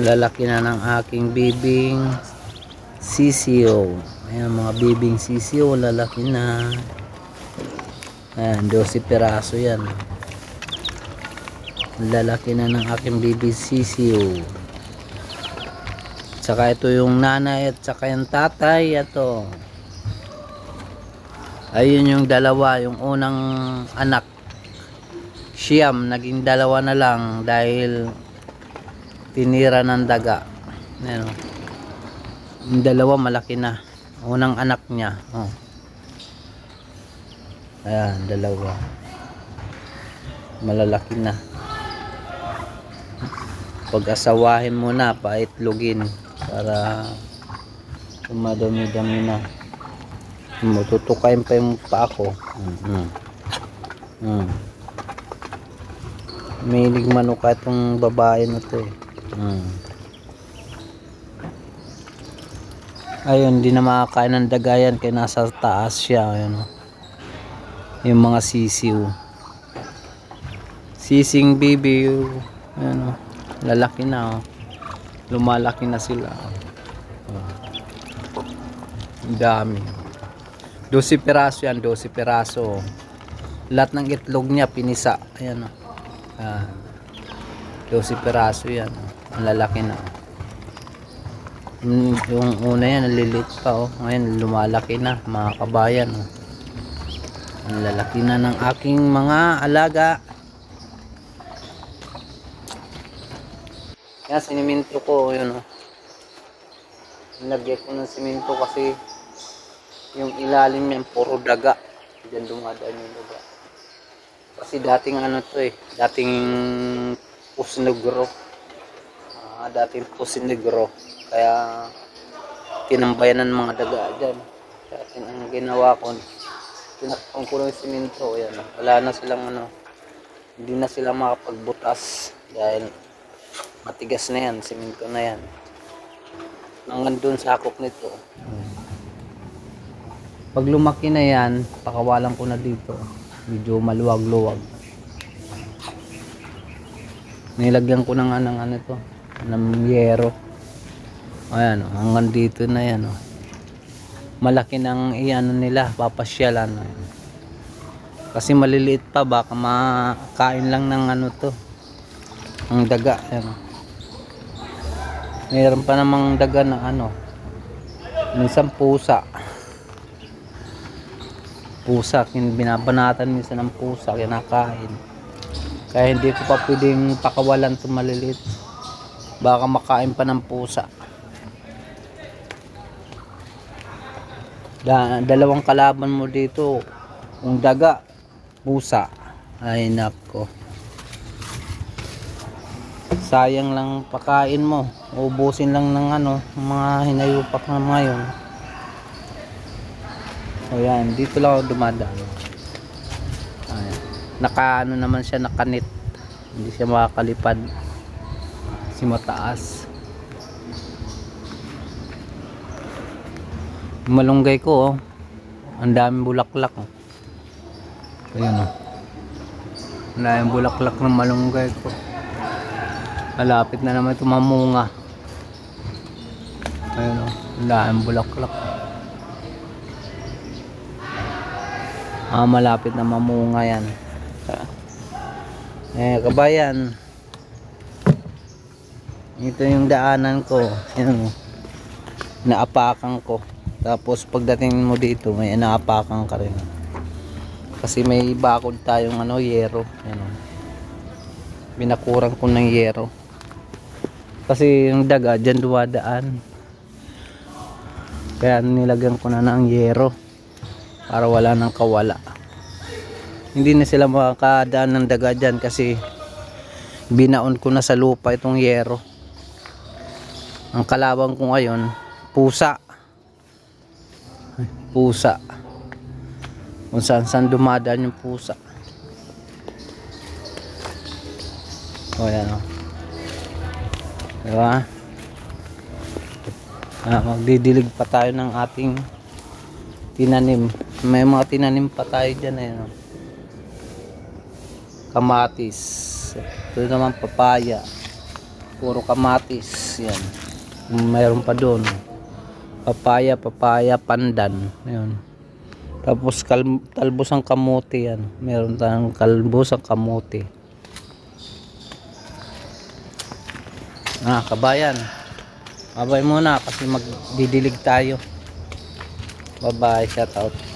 Lalaki na ng aking bibing sisiyo. Ayan, mga bibing sisiyo, lalaki na. Ayan, 12 peraso yan. Lalaki na ng aking bibing sisiyo. Tsaka ito yung nanay at tsaka yung tatay. Ito. Ayun yung dalawa, yung unang anak. Siyam, naging dalawa na lang dahil tinira ng daga. Ayan, oh. Yung dalawa malaki na. Unang anak niya. Oh. Ayan, dalawa. Malalaki na. Pag-asawahin mo na, paitlogin para tumadami-dami na. Matutukayin pa yung pa ako. Mm. Mm. May manuka itong babae na to eh. Mm. Ayun, di na makakain ng dagayan kaya nasa taas siya. Ayun, oh. Yung mga sisiw. Sising baby. Ayun, oh. Lalaki na. Oh. Lumalaki na sila. Oh. Dami. 12 piraso yan, 12 piraso. Lahat ng itlog niya pinisa. Ayan oh. Ah. 12 piraso yan. oh. Lalaki na. Mm, Yung una yan, nalilit pa oh. Ngayon lumalaki na, mga kabayan oh. Ang lalaki na ng aking mga alaga. Yan, siniminto ko, yun oh. Nilagyan ko ng siminto kasi yung ilalim niyan puro daga. Diyan dumadaan yung daga. Kasi dating ano to eh, dating pusinegro. Ah, dating pusinegro. Kaya tinambayan ng mga daga dyan. Kaya ang ginawa ko, tinakpang ko ng siminto. Yan, wala na silang ano, hindi na sila makapagbutas dahil matigas na yan, siminto na yan. Hanggang dun sakop nito. Pag lumaki na yan, pakawalan ko na dito. Medyo maluwag-luwag. Nilagyan ko na ng ano to, ng yero. Ayan, oh, hanggang dito na yan. Oh. Malaki ng iano nila, papasyalan. Ayan. Kasi maliliit pa, baka makain lang ng ano to. Ang daga. Ayan. oh. Mayroon pa namang daga na ano. Minsan pusa pusa, binabanatan minsan ng pusa, kinakain. Kaya hindi ko pa pwedeng pakawalan itong maliliit. Baka makain pa ng pusa. Da, dalawang kalaban mo dito, yung daga, pusa. Ay nako. Sayang lang pakain mo. Ubusin lang ng ano, mga hinayupak na mga yun. O yan, dito lang ako dumadaan. Naka ano naman siya, nakanit. Hindi siya makakalipad. Kasi mataas. Malunggay ko oh. Ang daming bulaklak oh. Ayan oh. Ang daming bulaklak ng malunggay ko. Malapit na naman ito mamunga. Ayan oh. Ang daming bulaklak. Ah, malapit na mamunga yan. Eh, kabayan. Ito yung daanan ko. Yan. oh. Naapakan ko. Tapos pagdating mo dito, may naapakan ka rin. Kasi may bakod tayong ano, yero. Yan. oh. Binakurang ko ng yero. Kasi yung daga, dyan duwadaan. Kaya nilagyan ko na ng yero para wala nang kawala hindi na sila makakadaan ng daga dyan kasi binaon ko na sa lupa itong yero ang kalabang ko ngayon pusa. Pusa. Kung saan saan dumadaan yung pusa. O yan o. Diba? Ah, magdidilig pa tayo ng ating tinanim. May mga tinanim pa tayo dyan eh no? kamatis. Ito naman papaya. Puro kamatis yan mayroon pa doon. Papaya papaya pandan. Yun tapos kal talbos ang kamote yan. Meron tayong kalbos ang kamote. Ah kabayan. Babay muna kasi magdidilig tayo. Bye bye shout out